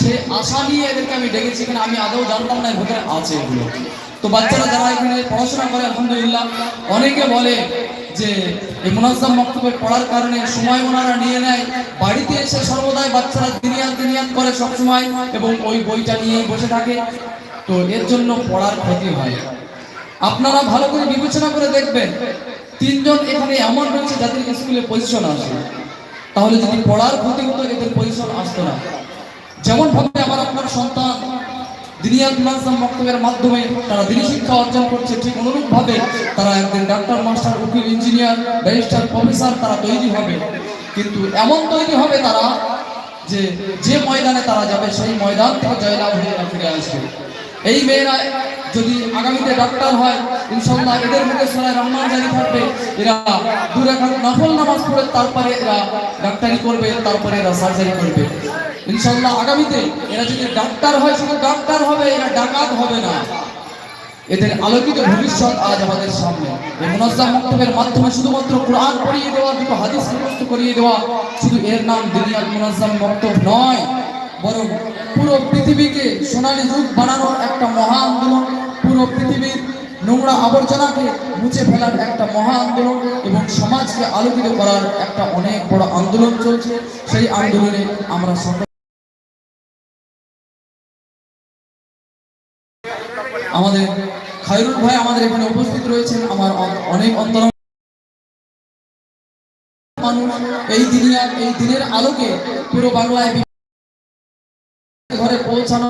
সে আশা নিয়ে এদেরকে আমি ডেকেছি, এখানে আমি আদৌ জানতাম না ভেতরে আছে এগুলো। তো বাচ্চারা যারা এখানে পড়াশোনা করে, আলহামদুলিল্লাহ, অনেকে বলে যে এই পড়ার কারণে সময় ওনারা নিয়ে নেয়, বাড়িতে এসে সর্বদাই বাচ্চারা দিনিয়াত দিনিয়াত করে সবসময় এবং ওই বইটা নিয়ে বসে থাকে। তো এর জন্য পড়ার ক্ষতি হয়। আপনারা ভালো করে বিবেচনা করে দেখবেন, তিনজন এখানে এমন রয়েছে যাদের স্কুলে পজিশন আসে। তাহলে যদি পড়ার ক্ষতি হতো, এদের পজিশন আসতো না। যেমন ভাবে আমার আপনার সন্তান দিনিয়াত মুনাজ্জাম বক্তব্যের মাধ্যমে তারা দিনী শিক্ষা অর্জন করছে, ঠিক অনুরূপ ভাবে তারা একদিন ডাক্তার, মাস্টার, উকিল, ইঞ্জিনিয়ার, ব্যারিস্টার, প্রফেসর তারা তৈরি হবে। কিন্তু এমন তৈরি হবে তারা যে যে ময়দানে তারা যাবে, সেই ময়দান থেকে জয়লাভ হয়ে ফিরে আসবে। এই মেয়েরা যদি আগামীতে ডাক্তার হয় ইনশাল্লাহ এদের মুখে সরাই রহমান জারি থাকবে। এরা দু রেখাত নফল নামাজ পড়ে, তারপরে এরা ডাক্তারি করবে, তারপরে এরা সার্জারি করবে। ইনশাল্লাহ আগামীতে এরা যদি ডাক্তার হয় শুধু ডাক্তার হবে, এরা ডাকাত হবে না। এদের আলোকিত ভবিষ্যৎ আজ আমাদের সামনে। এই মুনাজ্জাম মক্তবের মাধ্যমে শুধুমাত্র কোরআন পড়িয়ে দেওয়া, দুটো হাদিস মুখস্থ করিয়ে দেওয়া, শুধু এর নাম দুনিয়ার মুনাজ্জাম মক্তব নয়, বরং পুরো পৃথিবীকে সোনালী যুগ বানানোর একটা মহা আন্দোলন, পুরো পৃথিবীর নোংরা আবর্জনাকে মুছে ফেলার একটা মহা আন্দোলন এবং সমাজকে আলোকিত করার একটা অনেক বড় আন্দোলন চলছে। সেই আন্দোলনে আমরা আমাদের খায়রুল ভাই আমাদের এখানে উপস্থিত রয়েছেন। আমার অনেক অন্তর এই দিনিয়ার এই দিনের আলোকে পুরো বাংলায় ঘরে পৌঁছানো,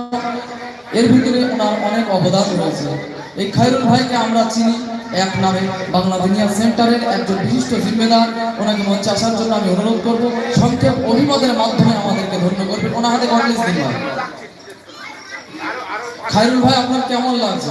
এর ভিতরে ওনার অনেক অবদান রয়েছে। এই খায়রুল ভাইকে আমরা চিনি এক নামে বাংলা দুনিয়া সেন্টারের একজন বিশিষ্ট জিম্মেদার। ওনাকে মঞ্চে আসার জন্য আমি অনুরোধ করব। সংক্ষেপ অভিমতের মাধ্যমে আমাদেরকে ধন্য করবেন। ওনার হাতে কংগ্রেস দিন খায়রুল ভাই আপনার কেমন লাগছে